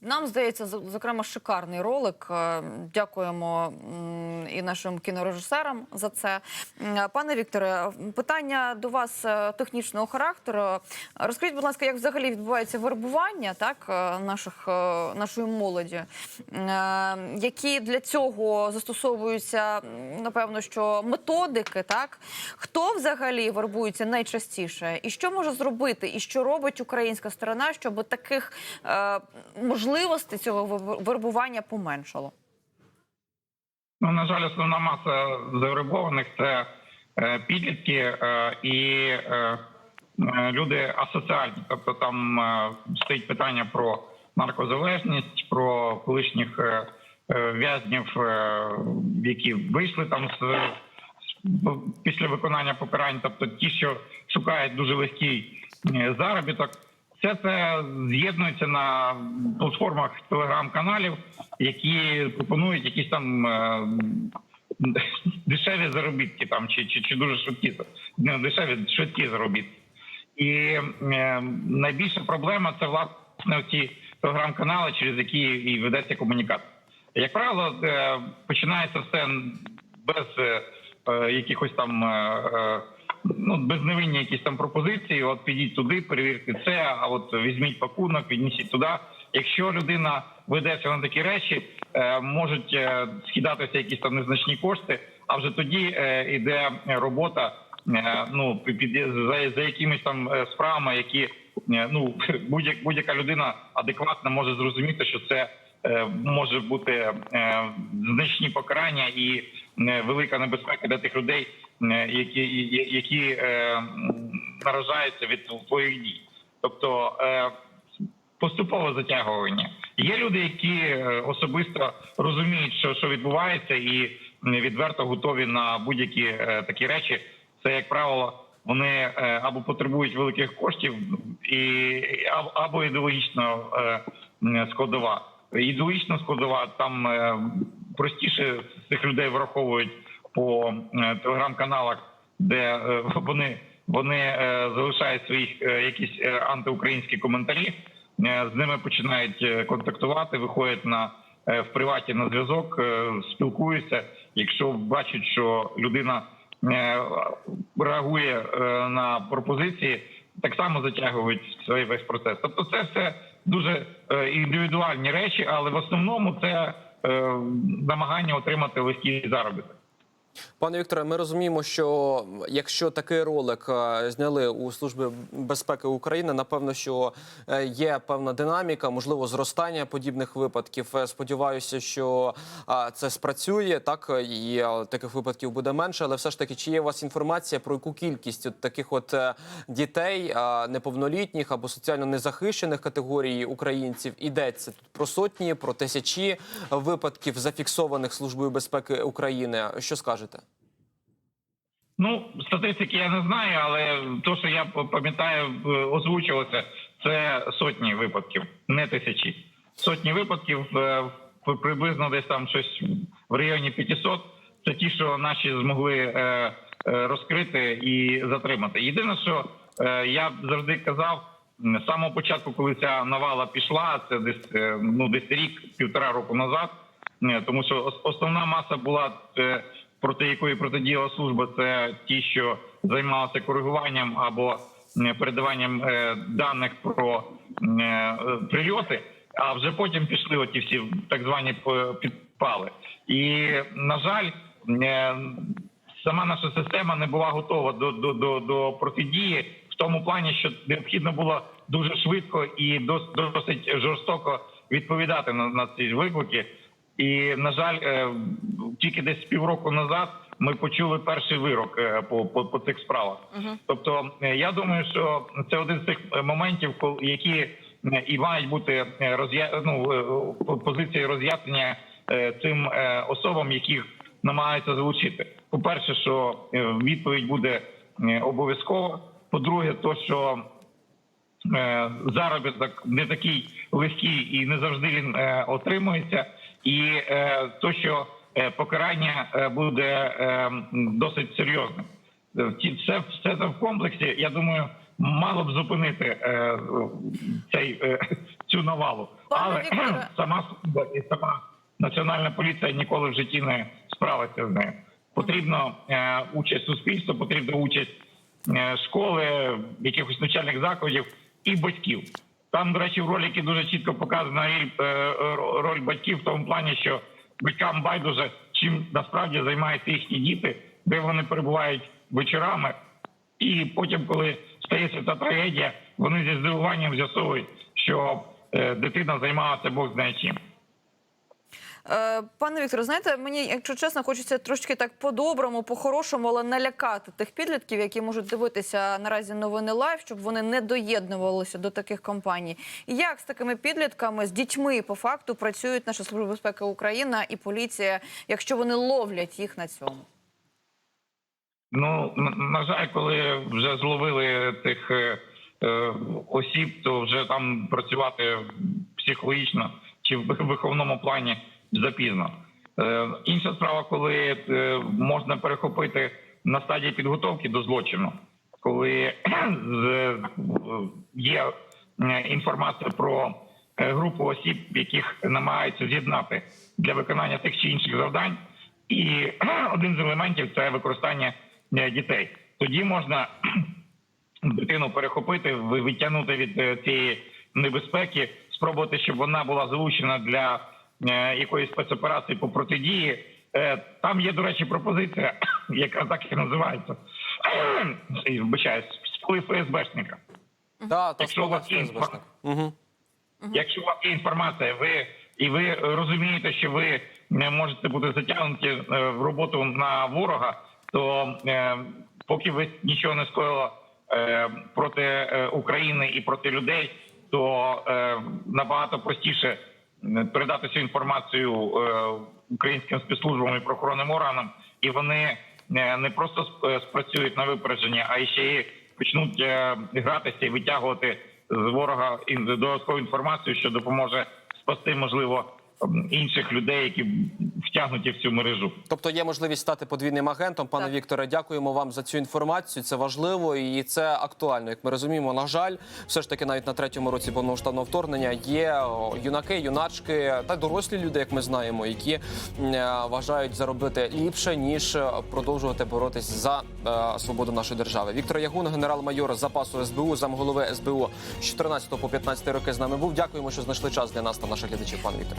Нам здається, зокрема, шикарний ролик. Е, Дякуємо і нашим кінорежисерам за це. Пане Вікторе, питання до вас е, технічного характеру. Розкажіть, будь ласка, як взагалі відбувається вербування так е, наших нашої молоді? Які для цього застосовуються напевно, що методики, так хто взагалі вербується найчастіше, і що може зробити, і що робить українська сторона, щоб таких е, можливостей цього вер- вербування поменшало? Ну, на жаль, основна маса завербованих це е, підлітки е, і е, люди асоціальні. Тобто там стоїть питання про наркозалежність, про колишніх в'язнів, які вийшли там з, з- після виконання покарань, тобто ті, що шукають дуже легкий заробіток. Все це з'єднується на платформах телеграм-каналів, які пропонують якісь там е, дешеві заробітки, там чи, чи, чи дуже швидкі не дешеві, швидкі заробітки. І е, найбільша проблема це власне ці телеграм-канали, через які і ведеться комунікація. Як правило, е, починається все без е, якихось там. Е, е, Ну, безневинні якісь там пропозиції. От підіть туди, перевірте це. А от візьміть пакунок, віднесіть туди. Якщо людина ведеться на такі речі, е, можуть е, скидатися якісь там незначні кошти. А вже тоді йде робота. е, Ну під за, за якимись там справами, які ну будь-як будь-яка людина адекватна може зрозуміти, що це може бути значні покарання і велика небезпека для тих людей, які я- які е, наражаються від твоїх дій. Тобто е, поступове затягування. Є люди, які е, особисто розуміють, що, що відбувається, і відверто готові на будь-які е, такі речі. Це як правило. Вони е, або потребують великих коштів, і або, ідеологічно е, складова. Ідеологічна складова там е, простіше цих людей враховують по е, телеграм-каналах, де е, вони, вони е, залишають своїх е, якісь антиукраїнські коментарі. З ними починають контактувати, виходять на в приваті на зв'язок, спілкуються. Якщо бачать, що людина реагує на пропозиції, так само затягують цей весь процес. Тобто, це все дуже індивідуальні речі, але в основному це намагання отримати легкий заробіток. Пане Вікторе, ми розуміємо, що якщо такий ролик е, зняли у служби безпеки України, напевно, що е, є певна динаміка, можливо, зростання подібних випадків. Е, Сподіваюся, що це спрацює так і таких випадків буде менше. Але все ж таки, чи є у вас інформація про яку кількість от таких от дітей, неповнолітніх або соціально незахищених категорій українців йдеться тут про сотні, про тисячі випадків зафіксованих службою безпеки України? Що скажете? Ну, статистики я не знаю, але то, що я пам'ятаю, озвучувалося, це сотні випадків, не тисячі. Сотні випадків е, приблизно десь там щось в районі 500. Це ті, що наші змогли е, е, розкрити і затримати. Єдине, що я завжди казав з самого початку, коли ця навала пішла, це десь ну десь рік, півтора року назад. Тому що основна маса була проти якої протидіяла служба, це ті, що займалися коригуванням або е, передаванням е, даних про е, е, прильоти. А вже потім пішли оті всі так звані п- підпали. І на жаль, е, сама наша система не була готова до, до, до, до протидії в тому плані, що необхідно було дуже швидко і дос- досить жорстоко відповідати на, на ці виклики. І на жаль, е, тільки десь півроку назад ми почули перший вирок е, по, по, по цих справах. Тобто, е, я думаю, що це один з тих е, моментів, які і мають бути роз'я... ну, позиції роз'яснення цим особам, яких намагаються залучити. По перше, що відповідь буде обов'язково. По-друге, то що заробіток не такий легкий і не завжди він отримується, і то, що покарання е, буде е, досить серйозним. Е, ті- Все, це в комплексі. Я думаю, мало б зупинити е, цей е, цю навалу. Але сама служба і сама національна поліція ніколи в житті не справиться з нею. Потрібно е, участь суспільства, потрібна участь е, школи, якихось навчальних закладів і батьків. Там, до речі, в роліки дуже чітко показана роль, е, ро- роль батьків в тому плані, що батькам байдуже, чим насправді займаються їхні діти, де вони перебувають вечорами. І потім, коли стається та трагедія, вони зі здивуванням з'ясовують, що е, дитина займалася Бог знає чим. Е, Пане Вікторе, знаєте, мені, якщо чесно, хочеться трошки так по-доброму, по-хорошому, але налякати тих підлітків, які можуть дивитися наразі новини лайв, щоб вони не доєднувалися до таких компаній. Як з такими підлітками, з дітьми по факту працюють наша служба безпеки Україна і поліція, якщо вони ловлять їх на цьому? Ну на, на жаль, коли вже зловили тих е, е, осіб, то вже там працювати психологічно чи в виховному плані запізно. Е, інша справа, коли е, можна перехопити на стадії підготовки до злочину, коли є е, інформація про групу осіб, яких намагаються з'єднати для виконання тих чи інших завдань. І один з елементів це використання дітей. Тоді можна дитину перехопити, ви- відтягнути від цієї небезпеки, спробувати, щоб вона була залучена для якоїсь спецоперації по протидії. Е, Там є, до речі, пропозиція, яка так і називається. Вибачаюсь, вплив ФСБшника. Да, то Якщо у вас є СБшник. Угу. Якщо у вас є інформація, ви і ви розумієте, що ви не можете бути затягнуті е, в роботу на ворога, то е, поки ви нічого не скоїли е, проти е, України і проти людей, то е, набагато простіше е, передати цю інформацію е, українським спецслужбам і прохоронним органам, і вони е, не просто е, спрацюють на випередження, а ще й почнуть гратися і витягувати з ворога додаткову інформацію, що допоможе спасти, можливо, інших людей, які втягнуті в цю мережу. Тобто є можливість стати подвійним агентом. Пане Так. Вікторе, дякуємо вам за цю інформацію. Це важливо і це актуально. Як ми розуміємо, на жаль, все ж таки навіть на третьому році повномасштабного вторгнення є юнаки, юначки та дорослі люди, як ми знаємо, які е, вважають заробити ліпше ніж е, продовжувати боротись за е, свободу нашої держави. Віктор Ягун, генерал-майор запасу СБУ, замголови СБУ з 14 по 15 роки з нами був. Дякуємо, що знайшли час для нас та наших глядачів. Пане Вікторе.